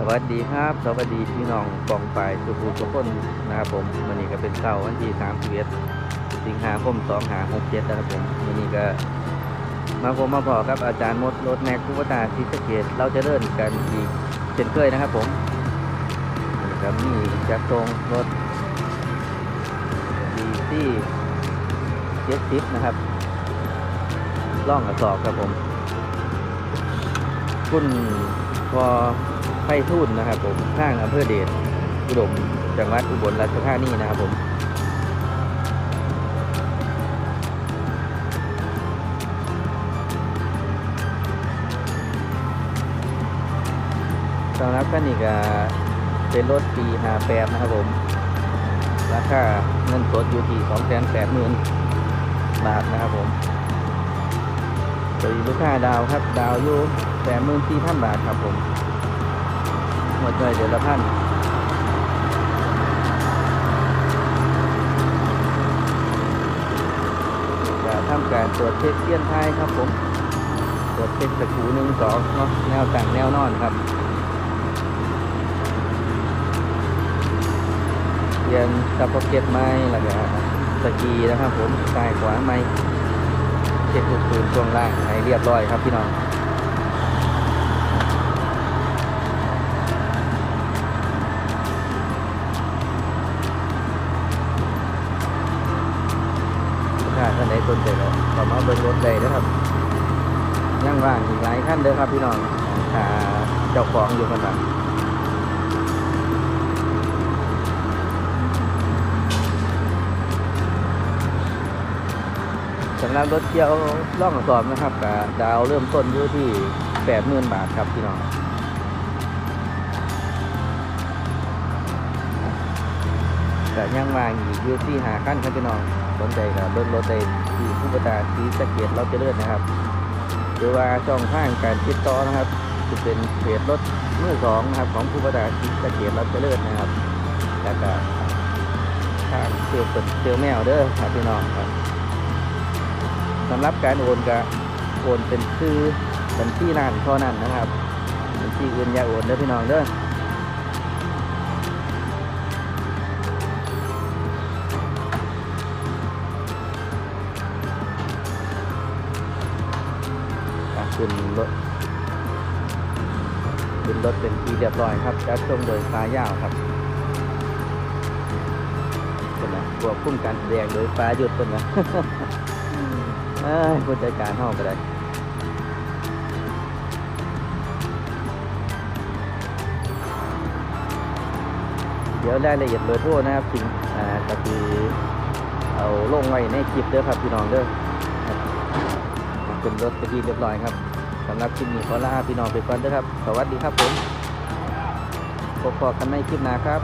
สวัสดีครับ สวัสดีพี่น้องกองฝ่ายสุภูทุกคนนะครับผมวันนี้ก็เป็นเสาร์วันที่31สิงหาคม2567นะครับผมวันนี้ก็มาผมมาพอครับอาจารย์มดรถแม็กคุปตาทิสเกตเราจะเริ่มกันอีกเช่นเคยนะครับผมนี่ครับนี่จะตรงรถดีซี่เจ็ดสิบนะครับล่องกระสอบครับผม คุณพอ ไพทูนนะครับผมข้างอำเภอเดชอุดมจังหวัดอุบลราชธานีนะครับผมสำหรับคันนี้ก็เป็นรถปี58นะครับผม ราคาเงินสดอยู่ที่280,000บาทนะครับผมสวัสดีลูกค้าดาวครับ ดาวอยู่แปดหมื่นสี่พันบาทครับผม หมดเลยเดือนละพันจะทำการตรวจเช็คเตี้ยนไทยครับผม ตรวจเช็คตะกูหนึ่งสองเนาะแนวต่างแนวนอนครับเรียนกับพ็อกเก็ตไม้แล้วก็สกีนะครับผมซ้ายขวาไม้เช็คลูกปืนช่วงล่างให้เรียบร้อยครับพี่น้อง ถ้าท่า นใดสนใจก็ขอมาเบิ่งรถได้นะครับย่างว่างอีกหลายขั้นเด้อครับพี่น้องถ้าเจ้าของอยู่กันบ้างสำหรับรถเที่ยวล่องสอบนะครับกับดาวเริ่มต้นอยู่ที่แปดหมื่นบาทครับพี่น้อง แต่ย่างว่างอีกยู่ที่หาขั้นครับพี่น้องสนใจกับเบิ้งรถได้ที่ผู้ประกาที่สะเกียดเราจะเลื่อนนะครับหรือว่าช่องทางการติดต่อนะครับจะเป็นเพจรถมือสองนะครับของผู้ประกาที่สะเกียดเราจะเลื่อนนะครับแล้วก็ทางเซลล์เป็นเซลล์แมวเด้อครับพี่น้องครับสำหรับการโอนก็โอนเป็นชื่อบัญชีนั้นเท่านั้นนะครับบัญชีอื่นอย่าโอนเด้อพี่น้องเด้อ อะขึ้นรถขึ้นรถเป็นทีเรียบร้อยครับจัดส่งโดยฟ้ายาวครับเป็นนะบวกพุ่มการแสดงโดยฟ้าหยุดเป็นนะเอ้ยผู้จัดการห้องไปได้เดี๋ยวรายละเอียดเบอร์โทรนะครับถึงอ่าก็คือเอาลงไว้ในคลิปเด้อครับพี่น้องเด้อ ขึ้นรถไปที่เรียบร้อยครับสำหรับคลิปนี้ขอลาพี่น้องไปก่อนเด้อครับ สวัสดีครับผมพบกันในคลิปหน้าครับ